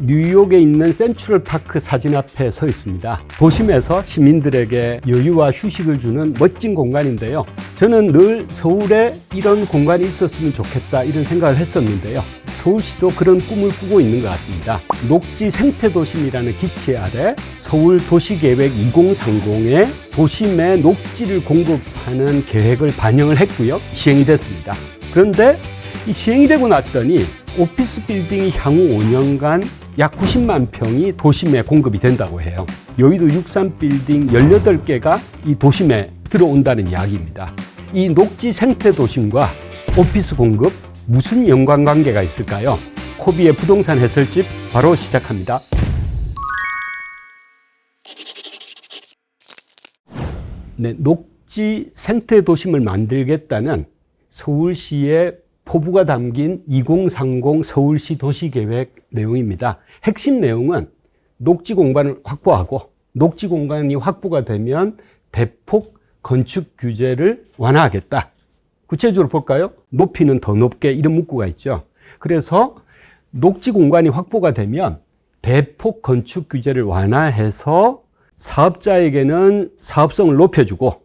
뉴욕에 있는 센트럴 파크 사진 앞에 서 있습니다. 도심에서 시민들에게 여유와 휴식을 주는 멋진 공간인데요. 저는 늘 서울에 이런 공간이 있었으면 좋겠다 이런 생각을 했었는데요. 서울시도 그런 꿈을 꾸고 있는 것 같습니다. 녹지 생태도심이라는 기체 아래 서울 도시계획 2030에 도심에 녹지를 공급하는 계획을 반영을 했고요. 시행이 됐습니다. 그런데 이 시행이 되고 났더니 오피스 빌딩이 향후 5년간 약 90만 평이 도심에 공급이 된다고 해요. 여의도 63 빌딩 18개가 이 도심에 들어온다는 이야기입니다. 이 녹지 생태 도심과 오피스 공급 무슨 연관관계가 있을까요? 코비의 부동산 해설집 바로 시작합니다. 네, 녹지 생태 도심을 만들겠다는 서울시의 포부가 담긴 2030 서울시 도시계획 내용입니다. 핵심 내용은 녹지 공간을 확보하고 녹지 공간이 확보가 되면 대폭 건축 규제를 완화하겠다. 구체적으로 볼까요? 높이는 더 높게 이런 문구가 있죠. 그래서 녹지 공간이 확보가 되면 대폭 건축 규제를 완화해서 사업자에게는 사업성을 높여주고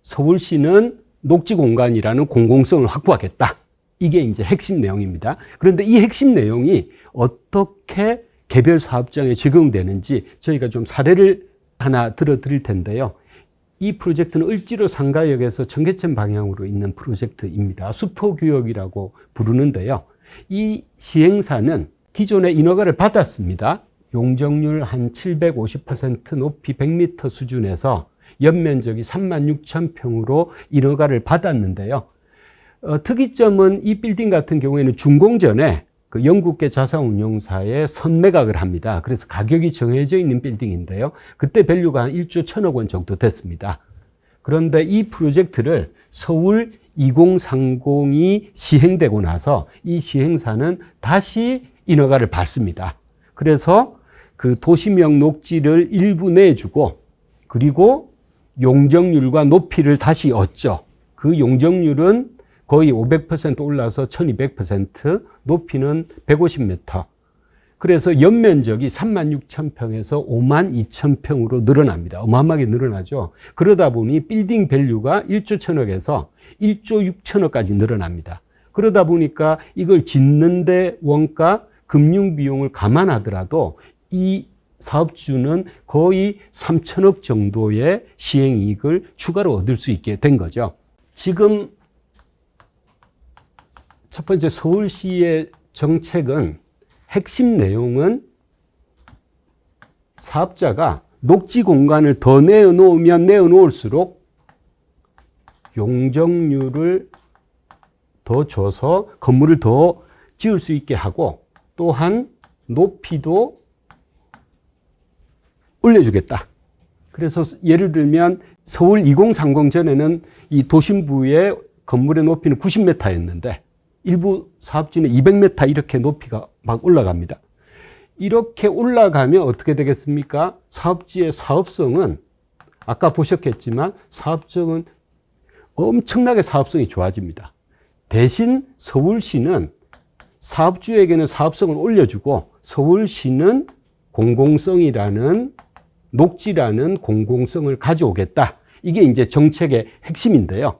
서울시는 녹지 공간이라는 공공성을 확보하겠다. 이게 이제 핵심 내용입니다. 그런데 이 핵심 내용이 어떻게 개별 사업장에 적용되는지 저희가 좀 사례를 하나 들어 드릴 텐데요. 이 프로젝트는 을지로 상가역에서 청계천 방향으로 있는 프로젝트입니다. 수포구역이라고 부르는데요. 이 시행사는 기존에 인허가를 받았습니다. 용적률 한 750% 높이 100m 수준에서 연면적이 3만 6천 평으로 인허가를 받았는데요. 어, 특이점은 이 빌딩 같은 경우에는 준공 전에 그 영국계 자산운용사에 선매각을 합니다. 그래서 가격이 정해져 있는 빌딩인데요. 그때 밸류가 한 1조 1천억 원 정도 됐습니다. 그런데 이 프로젝트를 서울 2030이 시행되고 나서 이 시행사는 다시 인허가를 받습니다. 그래서 그 도시명 녹지를 일부 내주고 그리고 용적률과 높이를 다시 얻죠. 그 용적률은 거의 500% 올라서 1200%, 높이는 150m. 그래서 연면적이 3만 6천 평에서 5만 2천 평으로 늘어납니다. 어마어마하게 늘어나죠. 그러다 보니 빌딩 밸류가 1조 천억에서 1조 6천억까지 늘어납니다. 그러다 보니까 이걸 짓는데 원가, 금융 비용을 감안하더라도 이 사업주는 거의 3천억 정도의 시행이익을 추가로 얻을 수 있게 된 거죠. 지금 첫 번째 서울시의 정책은 핵심 내용은 사업자가 녹지 공간을 더 내어놓으면 내어놓을수록 용적률을 더 줘서 건물을 더 지을 수 있게 하고 또한 높이도 올려주겠다. 그래서 예를 들면 서울 2030 전에는 이 도심부의 건물의 높이는 90m였는데 일부 사업지는 200m 이렇게 높이가 막 올라갑니다. 이렇게 올라가면 어떻게 되겠습니까? 사업지의 사업성은 아까 보셨겠지만 사업성은 엄청나게 사업성이 좋아집니다. 대신 서울시는 사업주에게는 사업성을 올려주고 서울시는 공공성이라는 녹지라는 공공성을 가져오겠다. 이게 이제 정책의 핵심인데요.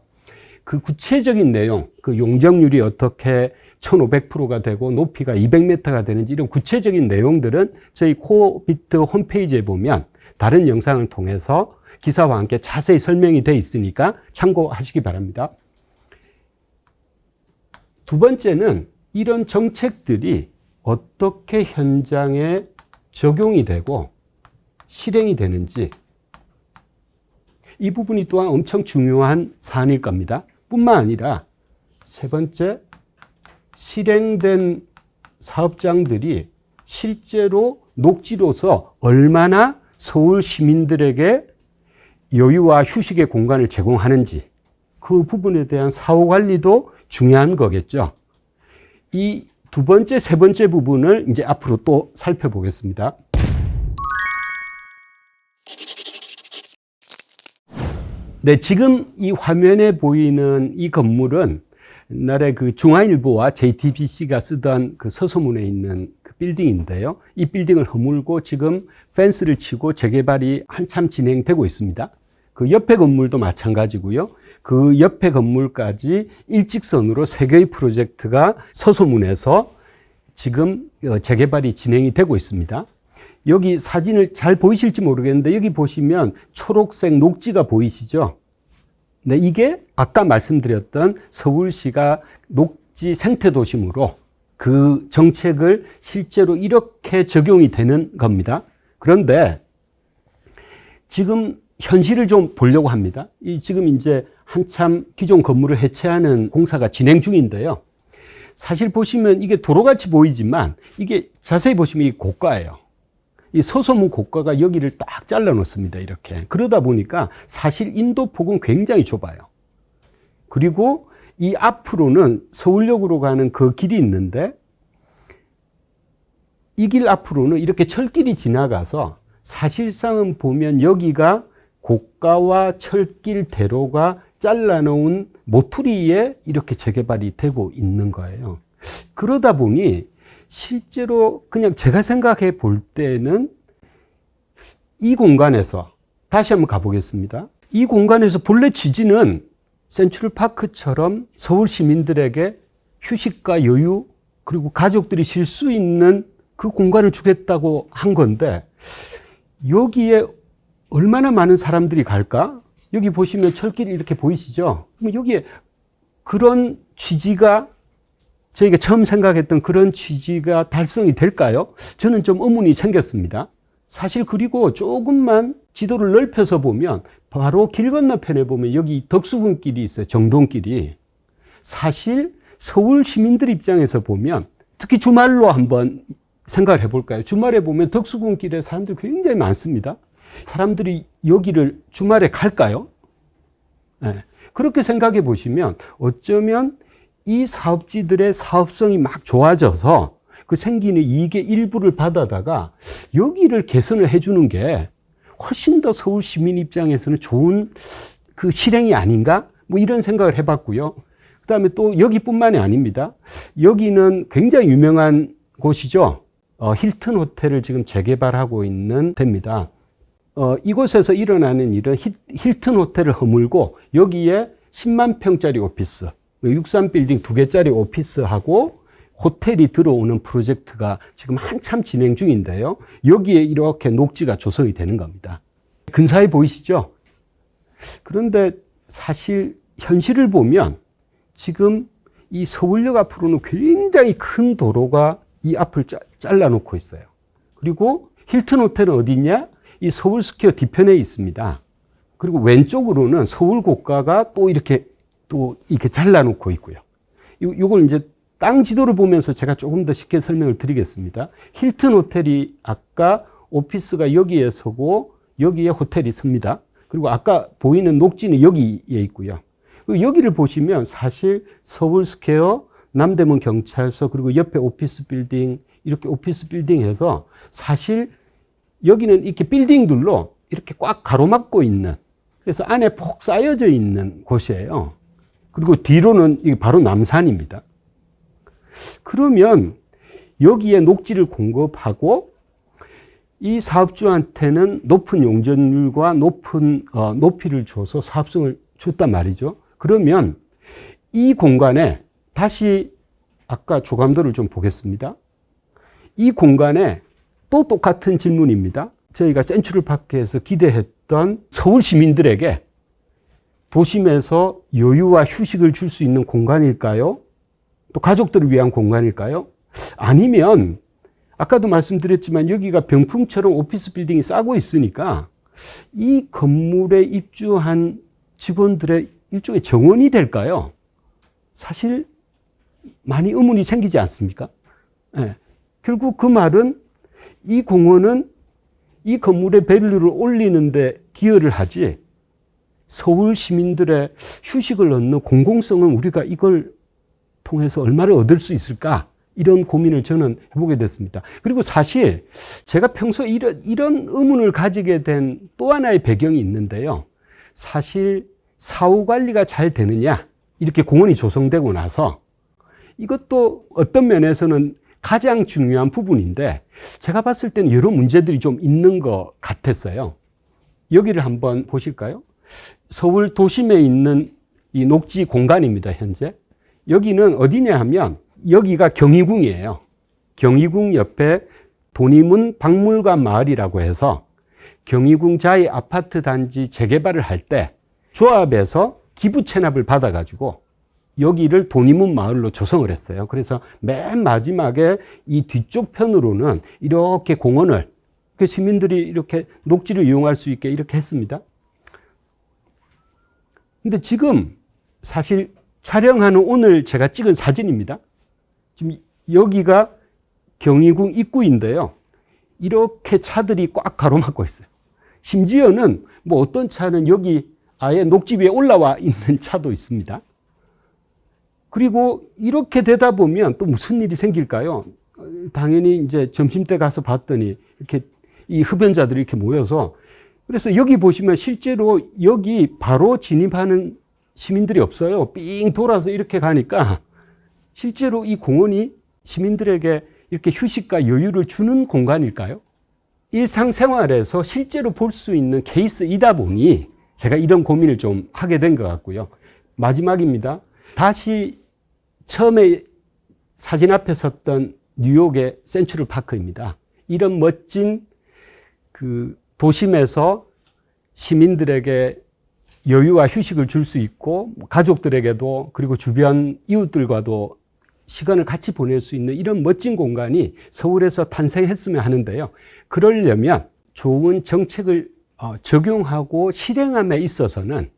그 구체적인 내용, 그 용적률이 어떻게 1500%가 되고 높이가 200m가 되는지 이런 구체적인 내용들은 저희 코비트 홈페이지에 보면 다른 영상을 통해서 기사와 함께 자세히 설명이 돼 있으니까 참고하시기 바랍니다. 두 번째는 이런 정책들이 어떻게 현장에 적용이 되고 실행이 되는지 이 부분이 또한 엄청 중요한 사안일 겁니다. 뿐만 아니라 세 번째, 실행된 사업장들이 실제로 녹지로서 얼마나 서울 시민들에게 여유와 휴식의 공간을 제공하는지 그 부분에 대한 사후 관리도 중요한 거겠죠. 이 두 번째, 세 번째 부분을 이제 앞으로 또 살펴보겠습니다. 네, 지금 이 화면에 보이는 이 건물은 옛날에 그 중앙일보와 JTBC가 쓰던 그 서소문에 있는 그 빌딩인데요. 이 빌딩을 허물고 지금 펜스를 치고 재개발이 한참 진행되고 있습니다. 그 옆에 건물도 마찬가지고요. 그 옆에 건물까지 일직선으로 세 개의 프로젝트가 서소문에서 지금 어, 재개발이 진행이 되고 있습니다. 여기 사진을 잘 보이실지 모르겠는데 여기 보시면 초록색 녹지가 보이시죠? 네, 이게 아까 말씀드렸던 서울시가 녹지 생태 도심으로 그 정책을 실제로 이렇게 적용이 되는 겁니다. 그런데 지금 현실을 좀 보려고 합니다. 이 지금 이제 한참 기존 건물을 해체하는 공사가 진행 중인데요. 사실 보시면 이게 도로같이 보이지만 이게 자세히 보시면 이 고가예요. 이 서소문 고가가 여기를 딱 잘라 놓습니다. 이렇게. 그러다 보니까 사실 인도폭은 굉장히 좁아요. 그리고 이 앞으로는 서울역으로 가는 그 길이 있는데 이 길 앞으로는 이렇게 철길이 지나가서 사실상은 보면 여기가 고가와 철길 대로가 잘라놓은 모퉁이에 이렇게 재개발이 되고 있는 거예요. 그러다 보니 실제로 그냥 제가 생각해 볼 때는 이 공간에서 다시 한번 가보겠습니다. 이 공간에서 본래 취지는 센트럴 파크처럼 서울 시민들에게 휴식과 여유 그리고 가족들이 쉴 수 있는 그 공간을 주겠다고 한 건데 여기에 얼마나 많은 사람들이 갈까? 여기 보시면 철길이 이렇게 보이시죠? 그럼 여기에 그런 취지가 저희가 처음 생각했던 그런 취지가 달성이 될까요? 저는 좀 의문이 생겼습니다. 사실 그리고 조금만 지도를 넓혀서 보면 바로 길 건너편에 보면 여기 덕수궁길이 있어요. 정동길이. 사실 서울 시민들 입장에서 보면 특히 주말로 한번 생각을 해볼까요? 주말에 보면 덕수궁길에 사람들이 굉장히 많습니다. 사람들이 여기를 주말에 갈까요? 네. 그렇게 생각해 보시면 어쩌면 이 사업지들의 사업성이 막 좋아져서 그 생기는 이익의 일부를 받아다가 여기를 개선을 해주는 게 훨씬 더 서울 시민 입장에서는 좋은 그 실행이 아닌가? 뭐 이런 생각을 해봤고요. 그 다음에 또 여기뿐만이 아닙니다. 여기는 굉장히 유명한 곳이죠. 어, 힐튼 호텔을 지금 재개발하고 있는 데입니다. 어, 이곳에서 일어나는 일은 힐튼 호텔을 허물고 여기에 10만 평짜리 오피스, 63빌딩 두 개짜리 오피스하고 호텔이 들어오는 프로젝트가 지금 한참 진행 중인데요. 여기에 이렇게 녹지가 조성이 되는 겁니다. 근사해 보이시죠? 그런데 사실 현실을 보면 지금 이 서울역 앞으로는 굉장히 큰 도로가 이 앞을 잘라놓고 있어요. 그리고 힐튼 호텔은 어디 있냐? 이 서울 스퀘어 뒤편에 있습니다. 그리고 왼쪽으로는 서울 고가가 또 이렇게 또 이렇게 잘라놓고 있고요. 요, 요걸 이제 땅 지도를 보면서 제가 조금 더 쉽게 설명을 드리겠습니다. 힐튼 호텔이 아까 오피스가 여기에 서고 여기에 호텔이 섭니다. 그리고 아까 보이는 녹지는 여기에 있고요. 여기를 보시면 사실 서울 스퀘어, 남대문 경찰서, 그리고 옆에 오피스 빌딩, 이렇게 오피스 빌딩 해서 사실 여기는 이렇게 빌딩들로 이렇게 꽉 가로막고 있는 그래서 안에 폭 쌓여져 있는 곳이에요. 그리고 뒤로는 바로 남산입니다. 그러면 여기에 녹지를 공급하고 이 사업주한테는 높은 용적률과 높은 어, 높이를 줘서 사업성을 줬단 말이죠. 그러면 이 공간에 다시 아까 조감도를 좀 보겠습니다. 이 공간에 또 똑같은 질문입니다. 저희가 센츄럴 파크에서 기대했던 서울 시민들에게 도심에서 여유와 휴식을 줄 수 있는 공간일까요? 또 가족들을 위한 공간일까요? 아니면 아까도 말씀드렸지만 여기가 병풍처럼 오피스 빌딩이 싸고 있으니까 이 건물에 입주한 직원들의 일종의 정원이 될까요? 사실 많이 의문이 생기지 않습니까? 네. 결국 그 말은 이 공원은 이 건물의 밸류를 올리는데 기여를 하지 서울 시민들의 휴식을 얻는 공공성은 우리가 이걸 통해서 얼마를 얻을 수 있을까? 이런 고민을 저는 해보게 됐습니다. 그리고 사실 제가 평소에 이런, 이런 의문을 가지게 된 또 하나의 배경이 있는데요. 사실 사후 관리가 잘 되느냐? 이렇게 공원이 조성되고 나서 이것도 어떤 면에서는 가장 중요한 부분인데 제가 봤을 때는 여러 문제들이 좀 있는 것 같았어요. 여기를 한번 보실까요? 서울 도심에 있는 이 녹지 공간입니다, 현재. 여기는 어디냐 하면 여기가 경희궁이에요. 경희궁 옆에 돈이문 박물관 마을이라고 해서 경희궁 자이 아파트 단지 재개발을 할 때 조합에서 기부 체납을 받아가지고 여기를 돈이문 마을로 조성을 했어요. 그래서 맨 마지막에 이 뒤쪽 편으로는 이렇게 공원을 그 시민들이 이렇게 녹지를 이용할 수 있게 이렇게 했습니다. 근데 지금 사실 촬영하는 오늘 제가 찍은 사진입니다. 지금 여기가 경희궁 입구인데요. 이렇게 차들이 꽉 가로막고 있어요. 심지어는 뭐 어떤 차는 여기 아예 녹지 위에 올라와 있는 차도 있습니다. 그리고 이렇게 되다 보면 또 무슨 일이 생길까요? 어, 당연히 이제 점심 때 가서 봤더니 이렇게 이 흡연자들이 이렇게 모여서 그래서 여기 보시면 실제로 여기 바로 진입하는 시민들이 없어요. 삥 돌아서 이렇게 가니까 실제로 이 공원이 시민들에게 이렇게 휴식과 여유를 주는 공간일까요? 일상생활에서 실제로 볼 수 있는 케이스이다 보니 제가 이런 고민을 좀 하게 된 것 같고요. 마지막입니다. 다시 처음에 사진 앞에 섰던 뉴욕의 센트럴 파크입니다. 이런 멋진 그 도심에서 시민들에게 여유와 휴식을 줄 수 있고 가족들에게도 그리고 주변 이웃들과도 시간을 같이 보낼 수 있는 이런 멋진 공간이 서울에서 탄생했으면 하는데요. 그러려면 좋은 정책을 어, 적용하고 실행함에 있어서는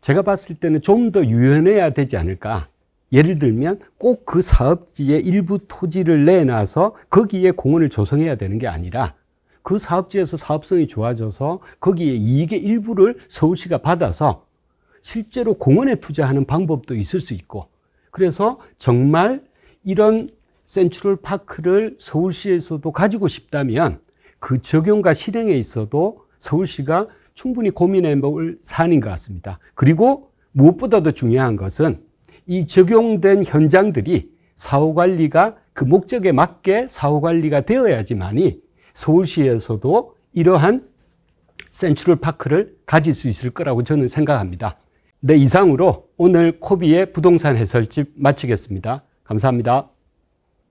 제가 봤을 때는 좀 더 유연해야 되지 않을까. 예를 들면 꼭 그 사업지의 일부 토지를 내놔서 거기에 공원을 조성해야 되는 게 아니라 그 사업지에서 사업성이 좋아져서 거기에 이익의 일부를 서울시가 받아서 실제로 공원에 투자하는 방법도 있을 수 있고 그래서 정말 이런 센트럴 파크를 서울시에서도 가지고 싶다면 그 적용과 실행에 있어도 서울시가 충분히 고민해 볼 사안인 것 같습니다. 그리고 무엇보다도 중요한 것은 이 적용된 현장들이 사후 관리가 그 목적에 맞게 사후 관리가 되어야지만이 서울시에서도 이러한 센트럴 파크를 가질 수 있을 거라고 저는 생각합니다. 네, 이상으로 오늘 코비의 부동산 해설집 마치겠습니다. 감사합니다.